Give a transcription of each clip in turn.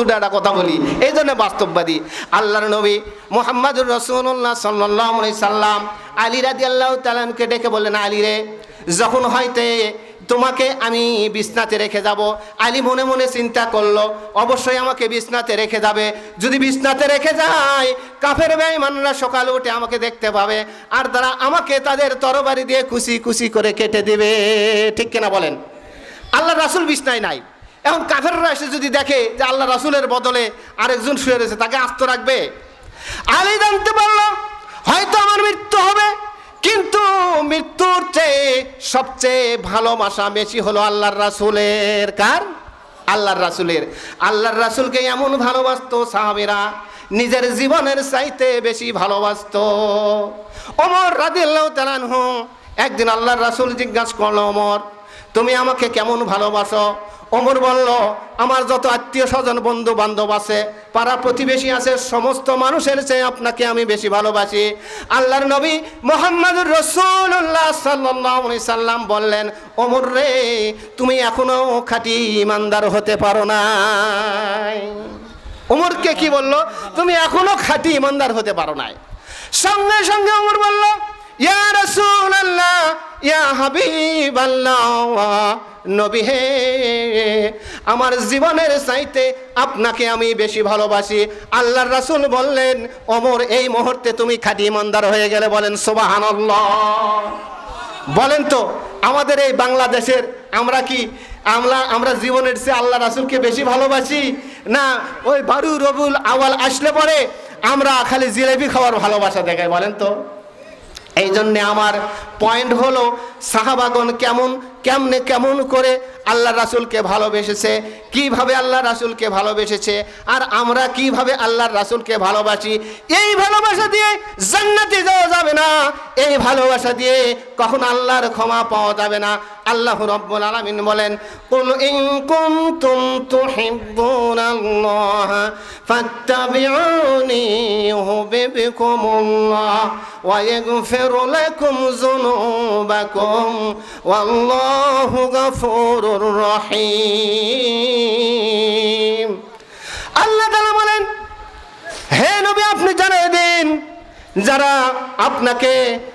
দুটো একটা কথা বলি। এই জন্য বাস্তববাদী। আল্লাহর নবী মোহাম্মদুর রসুল্লাহ সাল্লাহ সাল্লাম আলী রাদি আল্লাহ তালামকে ডেকে বললেন, আলী রে, যখন হয়তো তোমাকে আমি বিছনাতে রেখে যাব, আলী মনে মনে চিন্তা করল, অবশ্যই আমাকে বিছনাতে রেখে যাবে। যদি বিছনাতে রেখে যায়, কাফের বেঈমানরা সকালে উঠে আমাকে দেখতে পাবে। আর তারা আমাকে তাদের তরবারি দিয়ে খুশি খুশি করে কেটে দেবে। ঠিক কিনা বলেন? আল্লাহ রাসুল বিছনায় নাই। এখন কাফেররা এসে যদি দেখে যে আল্লাহ রাসুলের বদলে আরেকজন শুয়ে রয়েছে, তাকে আস্ত রাখবে? আলী জানতে পারল হয়তো আমার মৃত্যু হবে, কিন্তু মৃত্যুর চেয়ে সবচেয়ে ভালোবাসা বেশি হলো আল্লাহর রাসুলের। কার? আল্লাহর রাসুলের। আল্লাহর রাসুলকে এমন ভালোবাসত সাহাবেরা, নিজের জীবনের চাইতে বেশি ভালোবাসত। অমর রাদিল্লাহ তালানহ একদিন আল্লাহর রাসুল জিজ্ঞাসা করল অমর তুমি আমাকে কেমন ভালোবাসো? অমর বলল, আমার যত আত্মীয় স্বজন বন্ধু বান্ধব আছে, পাড়া প্রতিবেশী আছে, সমস্ত মানুষের চেয়ে আপনাকে আমি বেশি ভালোবাসি। আল্লাহর নবী মোহাম্মদুর রসুল্লাহ সাল্লি সাল্লাম বললেন, অমর রে, তুমি এখনও খাঁটি ইমানদার হতে পারো না ওমরকে কি বলল, তুমি এখনও খাঁটি ইমানদার হতে পারো নাই। সঙ্গে সঙ্গে অমর বলল ইয়া রসুল আল্লাহ ইয়া হাবিব নবী হে, আমার জীবনের চাইতে আপনাকে আমি বেশি ভালোবাসি। আল্লাহর রাসুল বললেন অমর এই মুহূর্তে তুমি খাঁটি ইমানদার হয়ে গেলে বলেন সোবাহান বলেন তো, আমাদের এই বাংলাদেশের আমরা কি, আমরা আমরা জীবনের চেয়ে আল্লাহ রাসুলকে বেশি ভালোবাসি? না, ওই বারু রবুল আওয়াল আসলে পরে আমরা খালি জিলেবি খাওয়ার ভালোবাসা দেখাই, বলেন তো। এই জন্যে আমার পয়েন্ট হলো সাহাবাগন কেমন কেমনে কেমন করে আল্লাহ রাসুলকে ভালোবেসেছে, কীভাবে আল্লাহ রাসুলকে ভালোবেসেছে, আর আমরা কীভাবে আল্লাহর রাসুলকে ভালোবাসি, এই ভালোবাসা দিয়ে জান্নাতে যাওয়া যাবে না। এই ভালোবাসা দিয়ে কখন আল্লাহর ক্ষমা পাওয়া যাবে না। আল্লাহ রব্বুল আলামিন বলেন, কুল ইন কুনতুম তুহিব্বুনাল্লাহ ফাত্তাবিউনি ইউহিব্বুকুমুল্লাহ ওয়া ইয়াগফির লাকুম যুনুবাকুম ওয়াল্লাহু গফুরুর رحيم আল্লাহ তাআলা বলেন হে নবী আপনি জানিয়ে দিন যারা আপনাকে আপ-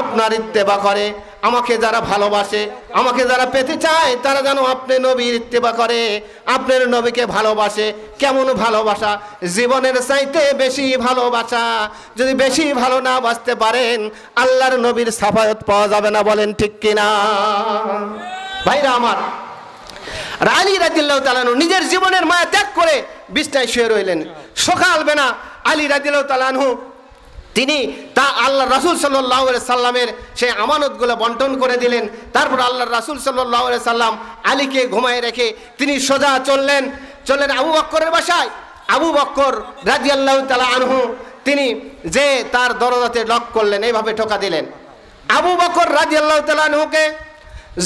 আপনার ইত্তেবা করে। আমাকে যারা ভালোবাসে, আমাকে যারা পেতে চায়, তারা যেন আপনি নবীর ইত্তেবা করে। আপনার নবীকে ভালোবাসে, কেমন ভালোবাসা? জীবনের চাইতে বেশি ভালোবাসা। যদি বেশি ভালো না বাঁচতে পারেন, আল্লাহর নবীর সাফায়ত পাওয়া যাবে না, বলেন ঠিক কিনা? ভাইরা আমার, আলী রাদিল্লাহ তালানু নিজের জীবনের মায়া ত্যাগ করে বিছনায় শুয়ে রইলেন। সকালবেলা আলী রাদিল্লাহ তালানহু তিনি তা আল্লাহ রাসুল সাল্লাহ সাল্লামের সেই আমানতগুলো বন্টন করে দিলেন। তারপর আল্লাহ রাসুল সাল্লাহ সাল্লাম আলীকে ঘুমায় রেখে তিনি সোজা চললেন। চললেন আবু বক্করের বাসায়। আবু বক্কর রাজিয়াল্লাহ তালা আনহু, তিনি যে তার দরজাতে লক করলেন, এইভাবে ঠোকা দিলেন। আবু বকর রাজিয়াল্লাহ তালা আনহুকে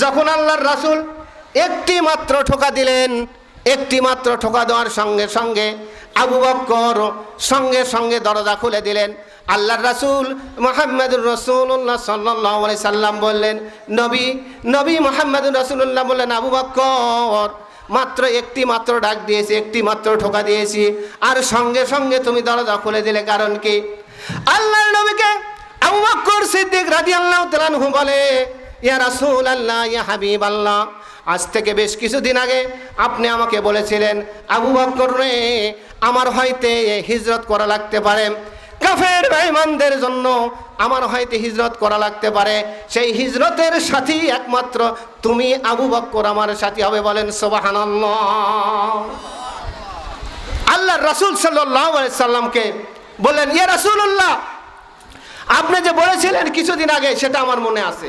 যখন আল্লাহর রাসুল একটি মাত্র ঠোকা দিলেন, একটি মাত্র ঠোকা দেওয়ার সঙ্গে সঙ্গে আবু বক্কর সঙ্গে সঙ্গে দরজা খুলে দিলেন। আল্লাহর রাসুল মোহাম্মদুর রসুল্লাহ সাল্লাহ সাল্লাম বললেন, নবী নবী মোহাম্মদুর রসুল্লাহ বললেন, আবু বক্কর মাত্র একটি মাত্র ডাক দিয়েছি, একটি মাত্র ঠোকা দিয়েছি, আর সঙ্গে সঙ্গে তুমি দরজা খুলে দিলে কারণ কি? আল্লাহর নবীকে আবু বক্কর সিদ্দিক রাদিয়াল্লাহু তাআলা আনহু বলে, ইয়া রাসূল আল্লাহ ইয়া হাবিব আল্লাহ আজ থেকে বেশ কিছুদিন আগে আপনি আমাকে বলেছিলেন, আবু বক্কর রে, আমার হয়তে হিজরত করা লাগতে পারে কাফের বেঈমানদের জন্য আমার হয়তো হিজরত করা লাগতে পারে। সেই হিজরতের সাথী একমাত্র তুমি আবু বক্কর আমার সাথী হবে বলেন সুবহানাল্লাহ। আল্লাহ রাসূল সাল্লামকে বললেন ইয়ে রাসূলুল্লাহ, আপনি যে বলেছিলেন কিছুদিন আগে, সেটা আমার মনে আছে।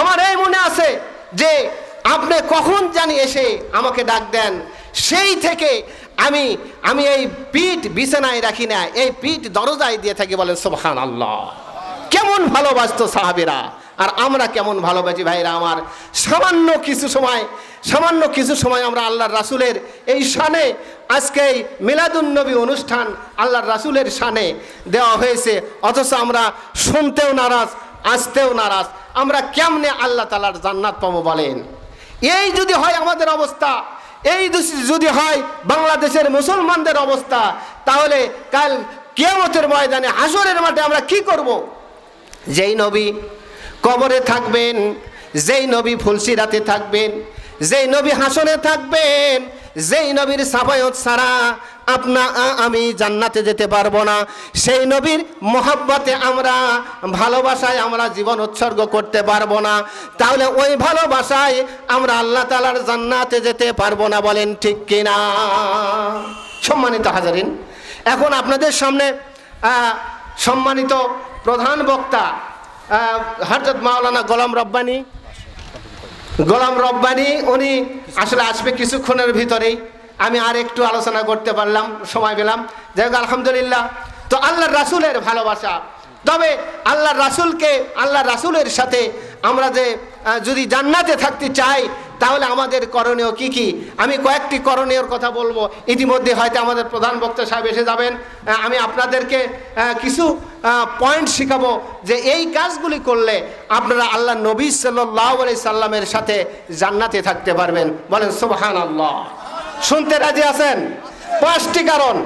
আমার এই মনে আছে যে আপনি কখন জানি এসে আমাকে ডাক দেন। সেই থেকে আমি আমি এই পিঠ বিছানায় রাখি না, এই পিঠ দরজায় দিয়ে থাকি বলেন সোহান আল্লাহ কেমন ভালোবাসতো সাহাবিরা? আর আমরা কেমন ভালোবাসি ভাইরা আমার? সামান্য কিছু সময়, সামান্য কিছু সময় আমরা আল্লাহর রাসুলের এই শানে, আজকে এই মিলাদুন্নবী অনুষ্ঠান আল্লাহর রাসুলের শানে দেওয়া হয়েছে। অথচ আমরা শুনতেও নারাজ, আসতেও নারাজ। আমরা কেমনে আল্লাহ তালার জান্নাত পাবো বলেন? এই যদি হয় আমাদের অবস্থা এই যদি হয় বাংলাদেশের মুসলমানদের অবস্থা, তাহলে কাল কেয়ামতের ময়দানে হাসরের মাঠে আমরা কি করব? যেই নবী কবরে থাকবেন, যেই নবী ফুলসিরাতে থাকবেন, যেই নবী হাসনে থাকবেন, যেই নবীর সাফায়ত ছাড়া আপনা আমি জান্নাতে যেতে পারব না। সেই নবীর মোহাব্বতে আমরা, ভালোবাসায় আমরা জীবন উৎসর্গ করতে পারব না। তাহলে ওই ভালোবাসায় আমরা আল্লাহ তালার জান্নাতে যেতে পারব না বলেন ঠিক কিনা? সম্মানিত হাজারিন, এখন আপনাদের সামনে সম্মানিত প্রধান বক্তা হরজত মাওলানা গোলাম রব্বানি। গোলাম রব্বানি, উনি আসলে আসবে কিছুক্ষণের ভিতরেই। আমি আর একটু আলোচনা করতে পারলাম, সময় পেলাম। যাই হোক, আলহামদুলিল্লাহ। তো আল্লাহ রাসুলের ভালোবাসা। তবে আল্লাহ রাসুলকে আল্লাহ রাসুলের সাথে আমরা যে যদি জান্নাতে থাকতে চাই, তাহলে আমাদের করণীয় কি কি? আমি কয়েকটি করণীয়র কথা বলব। ইতিমধ্যে হয়তো আমাদের প্রধান বক্তা সাহেব এসে যাবেন। আমি আপনাদেরকে কিছু পয়েন্ট শিখাবো যে এই কাজগুলি করলে আপনারা আল্লাহ নবী সাল্লাহ আলি সাল্লামের সাথে জান্নাতে থাকতে পারবেন। বলেন সুবহান আল্লাহ শুনতে রাজি আছেন? পাঁচটি কারণ।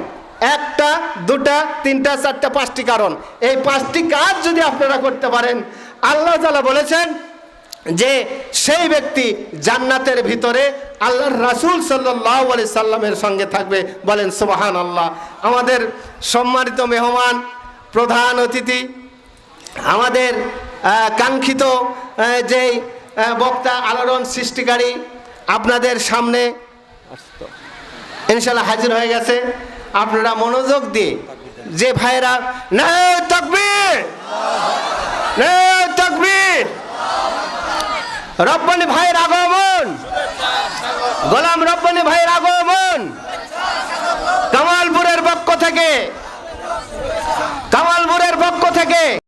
একটা, দুটা, তিনটা, চারটা, পাঁচটি কারণ। এই পাঁচটি কাজ যদি আপনারা করতে পারেন, আল্লাহ তালা বলেছেন যে সেই ব্যক্তি জান্নাতের ভিতরে আল্লাহর রাসুল সাল্লাহ আলি সাল্লামের সঙ্গে থাকবে। বলেন সুবাহান আল্লাহ আমাদের সম্মানিত মেহমান, প্রধান অতিথি, আমাদের কাঙ্ক্ষিত যেই বক্তা, আলোড়ন সৃষ্টিকারী, আপনাদের সামনে ইনশাল্লাহ হাজির হয়ে গেছে। আপনারা মনোযোগ দিয়ে যে ভাইরা না তকবীর! না ভাইয়ের আগমন! গোলাম রব্বানি ভাইয়ের আগমন! কামালপুরের পক্ষ থেকে।